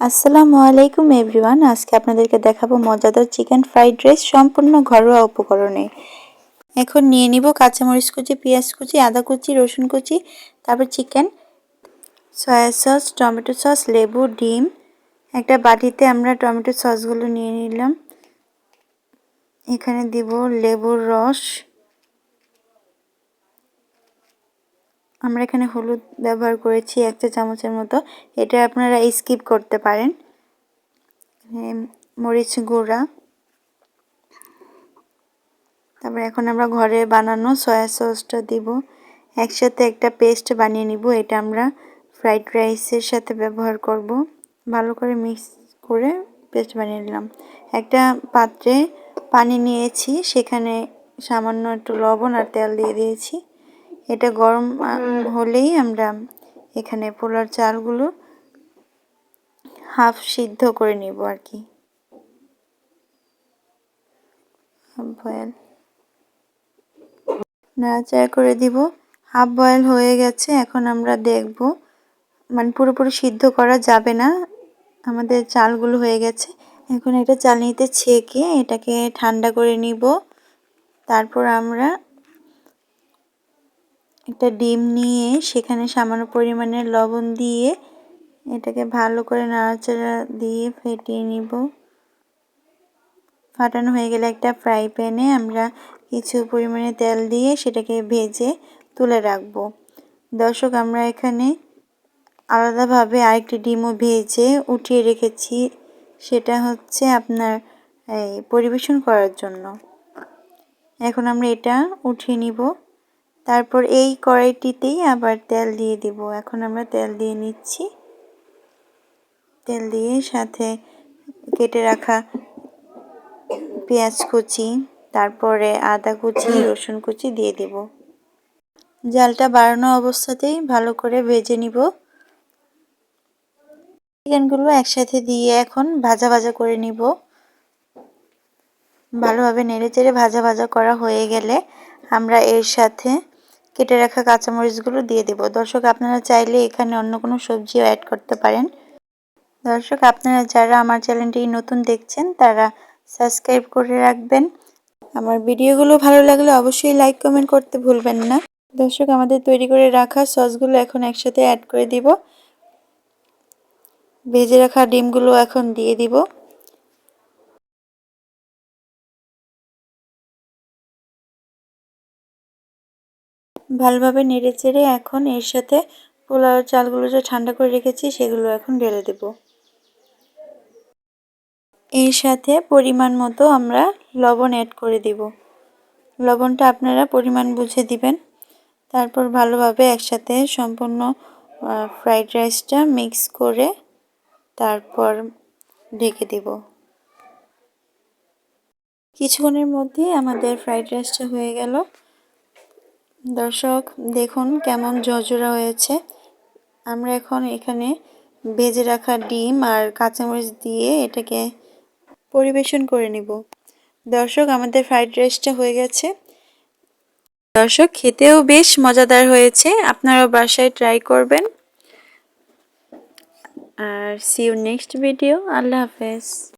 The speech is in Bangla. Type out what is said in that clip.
আসসালামু আলাইকুম এভরিওয়ান। আজকে আপনাদেরকে দেখাবো মজাদার চিকেন ফ্রাইড রাইস সম্পূর্ণ ঘরোয়া উপকরণে। এখন নিয়ে নিব কাঁচামরিচ কুচি, পেঁয়াজ কুচি, আদা কুচি, রসুন কুচি, তারপর chicken, soya sauce, tomato sauce, লেবু, ডিম। একটা বাটিতে আমরা টমেটো সসগুলো নিয়ে নিলাম। এখানে দিব লেবুর রস। আমরা এখানে হলুদ ব্যবহার করেছি এক চা চামচের মতো। এটা আপনারা স্কিপ করতে পারেন। মরিচ গুঁড়া। তারপরে এখন আমরা ঘরে বানানো সয়া সসটা দিব। একসাথে একটা পেস্ট বানিয়ে নিব। এটা আমরা ফ্রাইড রাইসের সাথে ব্যবহার করব। ভালো করে মিক্স করে পেস্ট বানিয়ে নিলাম। একটা পাত্রে পানি নিয়েছি। সেখানে সামান্য একটু লবণ আর তেল দিয়ে দিয়েছি। এটা গরম হলেই আমরা এখানে পোলার চালগুলো হাফ সিদ্ধ করে নিব আর কি। বয়েল। নাড়াচাড়া করে দিব। হাফ বয়েল হয়ে গেছে, এখন আমরা দেখব। মানে পুরোপুরি সিদ্ধ করা যাবে না। আমাদের চালগুলো হয়ে গেছে। এখন এটা চালনিতে ছেঁকে এটাকে ঠান্ডা করে নিব। তারপর আমরা একটা ডিম নিয়ে সেখানে সামান্য পরিমাণের লবণ দিয়ে এটাকে ভালো করে নাড়াচাড়া দিয়ে ফেটিয়ে নিব। ফাটানো হয়ে গেলে একটা ফ্রাই প্যানে আমরা কিছু পরিমাণে তেল দিয়ে সেটাকে ভেজে তুলে রাখব। দর্শক, আমরা এখানে আলাদাভাবে আরেকটি ডিমও ভেজে উঠিয়ে রেখেছি। সেটা হচ্ছে আপনার এই পরিবেশন করার জন্য। এখন আমরা এটা উঠিয়ে নিব। তারপর এই কড়াইটিতেই আবার তেল দিয়ে দিব। এখন আমরা তেল দিয়ে নিচ্ছি। তেল দিয়ে সাথে কেটে রাখা পেঁয়াজ কুচি, তারপরে আদা কুচি, রসুন কুচি দিয়ে দিব। জালটা বাড়ানো অবস্থাতেই ভালো করে ভেজে নিব। চিকেনগুলো একসাথে দিয়ে এখন ভাজা ভাজা করে নিব। ভালোভাবে নেড়ে চেড়ে ভাজা ভাজা করা হয়ে গেলে আমরা এর সাথে কেটে রাখা কাঁচামরিচগুলো দিয়ে দেব। দর্শক, আপনারা চাইলে এখানে অন্য কোনো সবজিও অ্যাড করতে পারেন। দর্শক, আপনারা যারা আমার চ্যানেলটি নতুন দেখছেন, তারা সাবস্ক্রাইব করে রাখবেন। আমার ভিডিওগুলো ভালো লাগলে অবশ্যই লাইক কমেন্ট করতে ভুলবেন না। দর্শক, আমাদের তৈরি করে রাখা সসগুলো এখন একসাথে অ্যাড করে দিব। ভেজে রাখা ডিমগুলো এখন দিয়ে দিব। ভালোভাবে নেড়ে চেড়ে এখন এর সাথে পোলাও চালগুলো যে ঠান্ডা করে রেখেছি, সেগুলো এখন ঢেলে দেব। এর সাথে পরিমাণ মতো আমরা লবণ অ্যাড করে দিব। লবণটা আপনারা পরিমাণ বুঝে দিবেন। তারপর ভালোভাবে একসাথে সম্পূর্ণ ফ্রাইড রাইসটা মিক্স করে তারপর ঢেকে দিব। কিছুক্ষণের মধ্যে আমাদের ফ্রাইড রাইসটা হয়ে গেল। দর্শক, দেখুন কেমন ঝরঝরা হয়েছে। আমরা এখন এখানে ভেজে রাখা ডিম আর কাঁচামরিচ দিয়ে এটাকে পরিবেশন করে নিব। দর্শক, আমাদের ফ্রাইড রাইসটা হয়ে গেছে। দর্শক, খেতেও বেশ মজাদার হয়েছে। আপনারাও বাসায় ট্রাই করবেন। আর সি ইউ নেক্সট ভিডিও আল্লাহ হাফেজ।